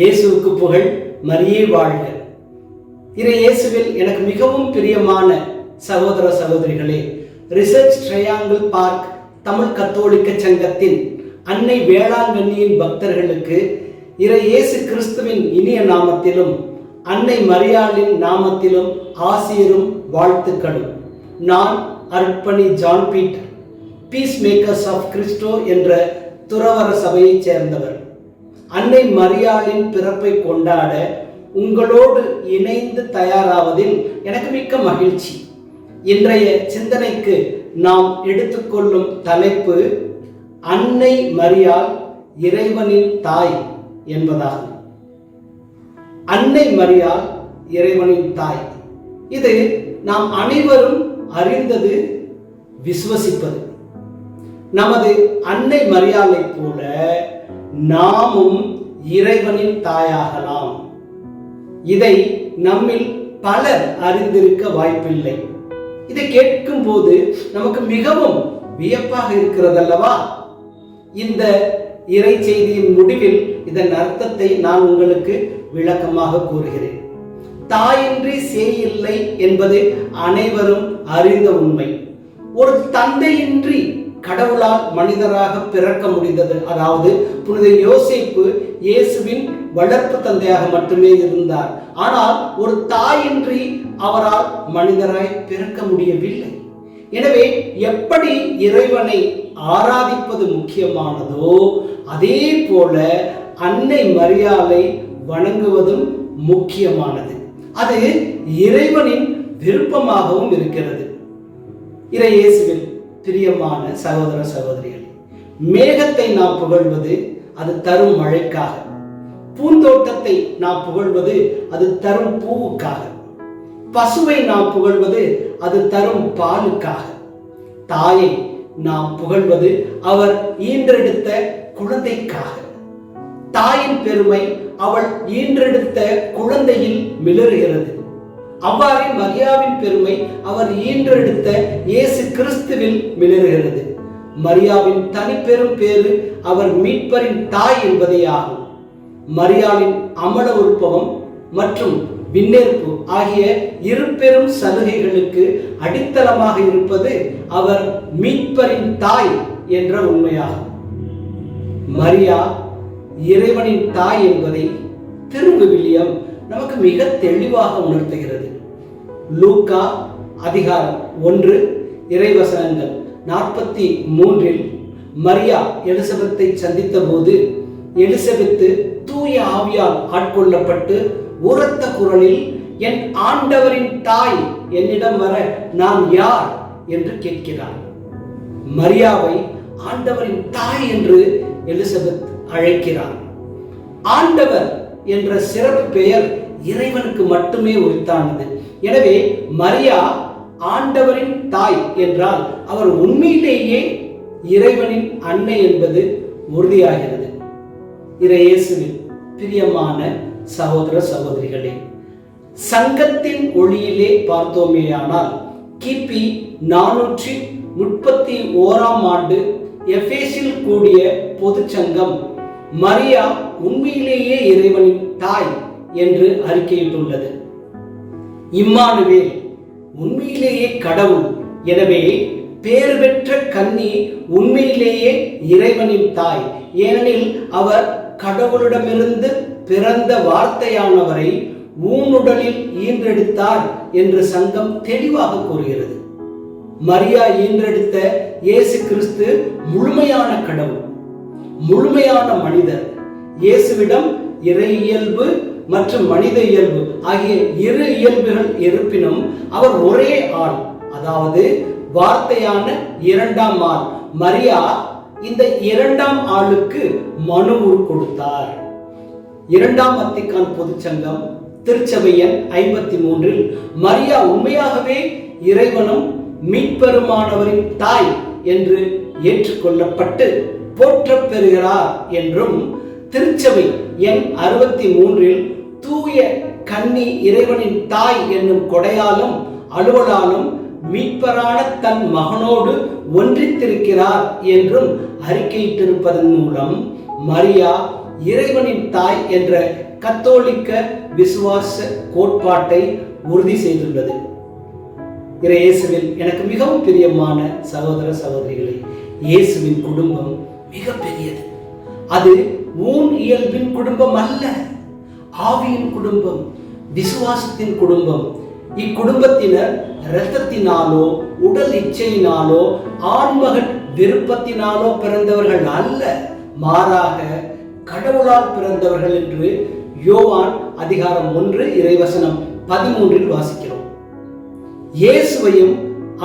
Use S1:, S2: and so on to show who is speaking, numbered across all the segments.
S1: இயேசுவுக்கு புகழ் மரியே வாழ்க. இறை இயேசுவில் எனக்கு மிகவும் பிரியமான சகோதர சகோதரிகளே ரிசர்ச் ட்ரையாங்கிள் பார்க் தமிழ் கத்தோலிக்க சங்கத்தின் அன்னை வேளாங்கண்ணியின் பக்தர்களுக்கு இறை இயேசு கிறிஸ்துவின் இனிய நாமத்திலும் அன்னை மரியாளின் நாமத்திலும் ஆசிரியரும் வாழ்த்துக்களும். நான் அர்ப்பணி John Peter peace makers of Christo என்ற துறவர சபையைச் சேர்ந்தவர். அன்னை மரியாளின் பிறப்பை கொண்டாட உங்களோடு இணைந்து தயாராவதில் எனக்கு மிக்க மகிழ்ச்சி. இன்றைய சிந்தனைக்கு நாம் எடுத்துக்கொள்ளும் தலைப்பு அன்னை மரியாள் இறைவனின் தாய் என்பதாகும். அன்னை மரியாள் இறைவனின் தாய். இது நாம் அனைவரும் அறிந்தது விசுவசிப்பது. நமது அன்னை மரியாதை போல நாமும் இறைவனின் தாயாகலாம். இதை நம்மில் பலர் அறிந்திருக்க வாய்ப்பில்லை. இதை கேட்கும் போது நமக்கு மிகவும் வியப்பாக இருக்கிறதல்லவா? இந்த இறை செய்தியின் முடிவில் இதன் அர்த்தத்தை நான் உங்களுக்கு விளக்கமாக கூறுகிறேன். தாயின்றி சேயில்லை என்பது அனைவரும் அறிந்த உண்மை. ஒரு தந்தையின்றி கடவுளால் மனிதராக பிறக்க முடிந்தது. அதாவது புனித யோசிப்பு இயேசுவின் வளர்ப்பு தந்தையாக மட்டுமே இருந்தார். ஆனால் ஒரு தாயின்றி அவரால் மனிதராய் பிறக்க முடியவில்லை. எனவே எப்படி இறைவனை ஆராதிப்பது முக்கியமானதோ அதே போல அன்னை மரியாதை வணங்குவதும் முக்கியமானது. அது இறைவனின் விருப்பமாகவும் இருக்கிறது. இறை இயேசுவில் பிரியமான சகோதர சகோதரிகள் மேகத்தை நாம் புகழ்வது அது தரும் மழைக்காக. பூந்தோட்டத்தை நாம் புகழ்வது அது தரும் பூவுக்காக. பசுவை நாம் புகழ்வது அது தரும் பாலுக்காக. தாயை நாம் புகழ்வது அவர் ஈன்றெடுத்த குழந்தைக்காக. தாயின் பெருமை அவள் ஈன்றெடுத்த குழந்தையில் மிளறுகிறது. அவ்வாறே மரியாவின் பெருமை அவர் ஈன்றெடுத்த இயேசு கிறிஸ்துவில் மிளறுகிறது மரியாவின் தனிப்பெரும் பேரு அவர் மீட்பரின் தாய் என்பதே ஆகும். மரியாவின் அமல உற்பவம் மற்றும் விண்ணேற்பு ஆகிய இரு பெரும் சலுகைகளுக்கு அடித்தளமாக இருப்பது அவர் மீட்பரின் தாய் என்ற உண்மையாகும். மரியா இறைவனின் தாய் என்பதை திருவிவிலியம் நமக்கு மிக தெளிவாக உணர்த்துகிறது. லூக்கா அதிகாரம் ஒன்று இறைவசனங்கள் நாற்பத்தி மூன்றில் மரியா எலிசபெத்தை சந்தித்த போது எலிசபெத்து தூய ஆவியால் ஆட்கொள்ளப்பட்டு உரத்த குரலில் என் ஆண்டவரின் தாய் என்னிடம் வர நான் யார்? என்று கேட்கிறார். மரியாவை ஆண்டவரின் தாய் என்று எலிசபெத் அழைக்கிறார். ஆண்டவர் என்ற சிறப்பு பெயர் இறைவனுக்கு மட்டுமே உரித்தானது. எனவே மரியா ஆண்டவரின் தாய் என்றால் அவர் உண்மையிலேயே இறைவனின் அன்னை என்பது உறுதியாகிறது. இறையேசுவின் பிரியமான சகோதர சகோதரிகளே சங்கத்தின் ஒளியிலே பார்த்தோமேயானால் கிபி நானூற்றி முப்பத்தி ஓராம் ஆண்டு எஃபேஸில் கூடிய பொதுச்சங்கம் மரியா உண்மையிலேயே இறைவனின் தாய் என்று அறிக்கையிட்டுள்ளது. இம்மானுவேல் உண்மையிலேயே கடவுள் எனவே பேர் பெற்ற கன்னி உண்மையிலேயே இறைவனின் தாய். ஏனெனில் அவர் கடவுளிடமிருந்து பிறந்த வார்த்தையானவரை ஊனுடலில் ஈன்றெடுத்தார் என்று சங்கம் தெளிவாக கூறுகிறது. மரியா ஈன்றெடுத்த இயேசு கிறிஸ்து முழுமையான கடவுள். முழுமையான மனிதர். இயேசுவிடம் இறை இயல்பு மற்றும் மனித இயல்பு ஆகிய இரு இயல்புகள் இருப்பினும் அவர் ஒரே ஆள். அதாவது வார்த்தையான இரண்டாம் ஆள். மரியா இந்த இரண்டாம் ஆளுக்கு மனு கொடுத்தார். இரண்டாம் அத்திக்கான் பொதுச்சங்கம் திருச்சபையன் ஐம்பத்தி மூன்றில் மரியா உண்மையாகவே இறைவனும் மீட்பெருமானவரின் தாய் என்று ஏற்றுக்கொள்ளப்பட்டு போற்றப் பெறுகிறார் என்றும் திருச்சபை எண் அறுபத்தி மூன்றில் தூய கன்னி இறைவனின் தாய் என்னும் கொடையாலும் அலுவலாலும் மீட்பரான தன் மகனோடு ஒன்றித்திருக்கிறார் என்றும் அறிக்கையிட்டிருப்பதன் மூலம் மரியா இறைவனின் தாய் என்ற கத்தோலிக்க விசுவாச கோட்பாட்டை உறுதி செய்துள்ளது. இறை இயேசுவில் எனக்கு மிகவும் பிரியமான சகோதர சகோதரிகளை இயேசுவின் குடும்பம் மிக பெரியது அது ஊன் இயல்பின் குடும்பம் அல்ல ஆவியின் குடும்பம் விசுவாசத்தின் குடும்பம். இக்குடும்பத்தினர் இரத்தத்தினாலோ உடல் இச்சையினாலோ ஆண்மகன் விருப்பத்தினாலோ பிறந்தவர்கள் அல்ல. மாறாக கடவுளால் பிறந்தவர்கள் என்று யோவான் அதிகாரம் ஒன்று இறைவசனம் பதிமூன்றில் வாசிக்கிறோம். இயேசுவையும்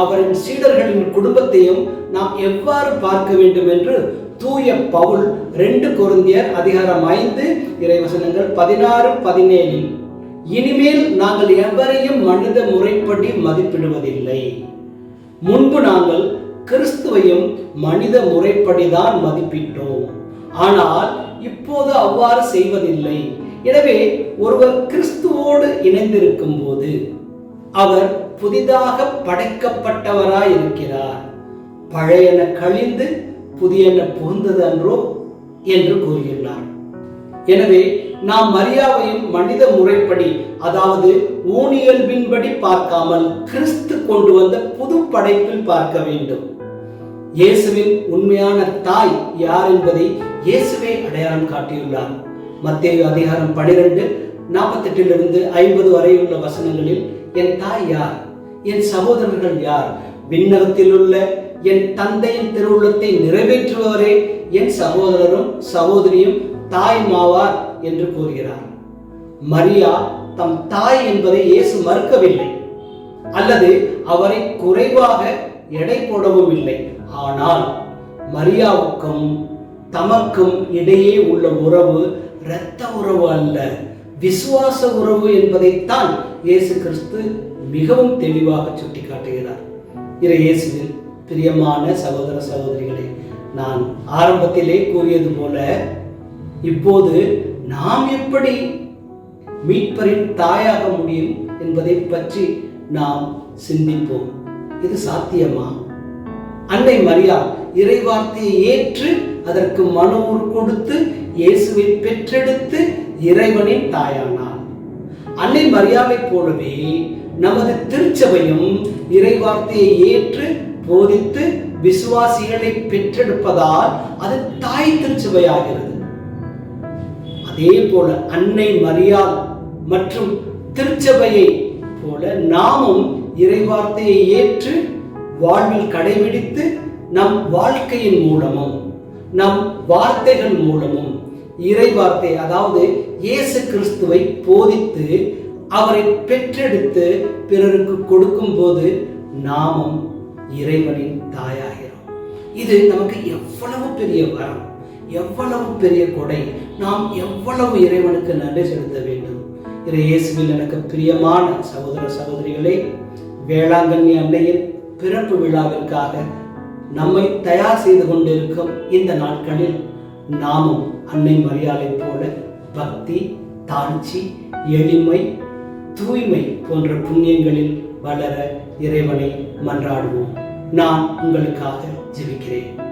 S1: அவரின் சீடர்களின் குடும்பத்தையும் நாம் எவ்வாறு பார்க்க வேண்டும் என்று தூய பவுல் ரெண்டு கொருந்தியர் அதிகாரம் ஐந்து இறைவசனங்கள் பதினாறு பதினேழில் இனிமேல் நாங்கள் எவரையும் மனித முறைப்படி மதிப்பிடுவதில்லை. முன்பு நாங்கள் கிறிஸ்துவையும் மனித முறைப்படிதான் மதிப்பிட்டோம். ஆனால் இப்போது அவ்வாறு செய்வதில்லை. எனவே ஒருவர் கிறிஸ்துவோடு இணைந்திருக்கும் போது அவர் புதிதாக படைக்கப்பட்டவராய் இருக்கிறார் பழையன கழிந்து புதியன புகுந்தது அன்றோ என்று கூறியுள்ளார் எனவே நாம் மரியாவையும் மனித முறைப்படி அதாவது ஊனியல்பின்படி பார்க்காமல் கிறிஸ்து கொண்டு வந்த புது படைப்பில் பார்க்க வேண்டும். இயேசுவின் உண்மையான தாய் யார் என்பதை இயேசுவே அடையாளம் காட்டியுள்ளார். மத்திய அதிகாரம் பனிரெண்டு நாற்பத்தெட்டிலிருந்து ஐம்பது வரையுள்ள வசனங்களில் என் தாய் யார்? என் சகோதரர்கள் யார்? விண்ணகத்தில் உள்ள என் தந்தையின் திருவுள்ளத்தை நிறைவேற்றுபவரே என் சகோதரரும் சகோதரியும் தாய் மாவார் என்று கூறுகிறார். மரியா தம் தாய் என்பதை இயேசு மறுக்கவில்லை. அல்லது அவரை குறைவாக எடை போடவும் இல்லை. ஆனால் மரியாவுக்கும் தமக்கும் இடையே உள்ள உறவு இரத்த உறவு அல்ல. விசுவாச உறவு என்பதைத்தான் இயேசு கிறிஸ்து மிகவும் தெளிவாக சுட்டிக்காட்டுகிறார். இறை இயேசுவில் பிரியமான சகோதர சகோதரிகளே நான் ஆரம்பத்திலே கூறியது போல இப்போது நாம் எப்படி மீட்பரின் தாயாக முடியும் என்பதை பற்றி நாம் சிந்திப்போம். இது சாத்தியமா? அன்னை மரியா இறைவார்த்தையை ஏற்று அதற்கு மனுவுர் கொடுத்து இயேசுவை பெற்றெடுத்து இறைவனின் தாயானார். அன்னை மரியாவை போலவே நமது திருச்சபையும் இறைவார்த்தையை ஏற்று போதித்து விசுவாசிகளை பெற்றெடுப்பதால் அது தாய் திருச்சபையாகிறது. அதே போல அன்னை மரியாள் மற்றும் திருச்சபையை போல நாமும் இறைவார்த்தையை ஏற்று வாழ்வில் கடைபிடித்து நம் வாழ்க்கையின் மூலமும் நம் வார்த்தைகள் மூலமும் இறை வார்த்தை அதாவது இயேசு கிறிஸ்துவை போதித்து அவரை பெற்றெடுத்து பிறருக்கு கொடுக்கும் போது நாமும் இறைவனின் தாயாகிறோம். இது நமக்கு எவ்வளவு பெரிய வரம் எவ்வளவு பெரிய கொடை. நாம் எவ்வளவு இறைவனுக்கு நன்றி செலுத்த வேண்டும். இறை இயேசுவில் எனக்கு பிரியமான சகோதர சகோதரிகளே வேளாங்கண்ணி அன்னையின் பிறப்பு விழாவிற்காக நம்மை தயார் செய்து கொண்டிருக்கும் இந்த நாட்களில் நாமும் அன்னை மரியாதை போல பக்தி தாழ்ச்சி எளிமை தூய்மை போன்ற புண்ணியங்களில் வளர இறைவனை மன்றாடுவோம். நான் உங்களுக்காக ஜெபிக்கிறேன்.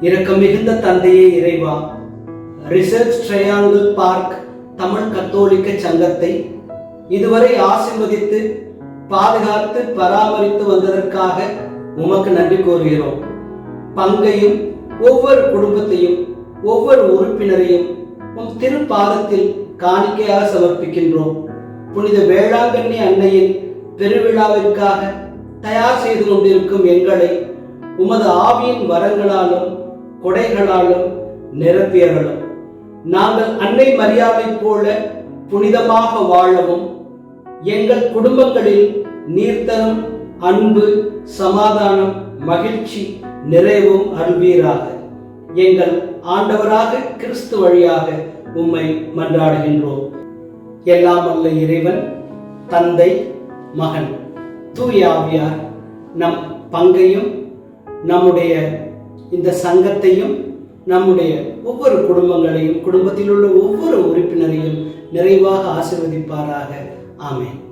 S1: இரக்கம் மிகுந்த தந்தையே இறைவா ரிசர்ச் ட்ரையாங்கிள் பார்க் தமிழ் கத்தோலிக்க சங்கத்தை இதுவரை ஆசிர்வதித்து பாதுகாத்து பராமரித்து வந்ததற்காக உமக்கு நன்றி கூறுகிறோம். பங்கையும் ஒவ்வொரு குடும்பத்தையும் ஒவ்வொரு உறுப்பினரையும் உம் திருப்பாதத்தில் காணிக்கையாக சமர்ப்பிக்கின்றோம். புனித வேளாங்கண்ணி அன்னையின் பெருவிழாவிற்காக தயார் செய்து கொண்டிருக்கும் எங்களை உமது ஆவியின் வரங்களாலும் கொடைகளாலும் நிரப்பியவளும் நாங்கள் அன்னை மரியாதை போல புனிதமாக வாழவும் எங்கள் குடும்பங்களில் நீர்த்தரும் அன்பு சமாதானம் மகிழ்ச்சி நிறைவும் அருள்வீராக. எங்கள் ஆண்டவராக கிறிஸ்து வழியாக உம்மை மன்றாடுகின்றோம். எல்லாம் அல்ல இறைவன் தந்தை மகன். தூயாவியார் நம் பங்கையும் நம்முடைய இந்த சங்கத்தையும் நம்முடைய ஒவ்வொரு குடும்பங்களையும் குடும்பத்தில் உள்ள ஒவ்வொரு உறுப்பினரையும் நிறைவாக ஆசிர்வதிப்பாராக. ஆமேன்.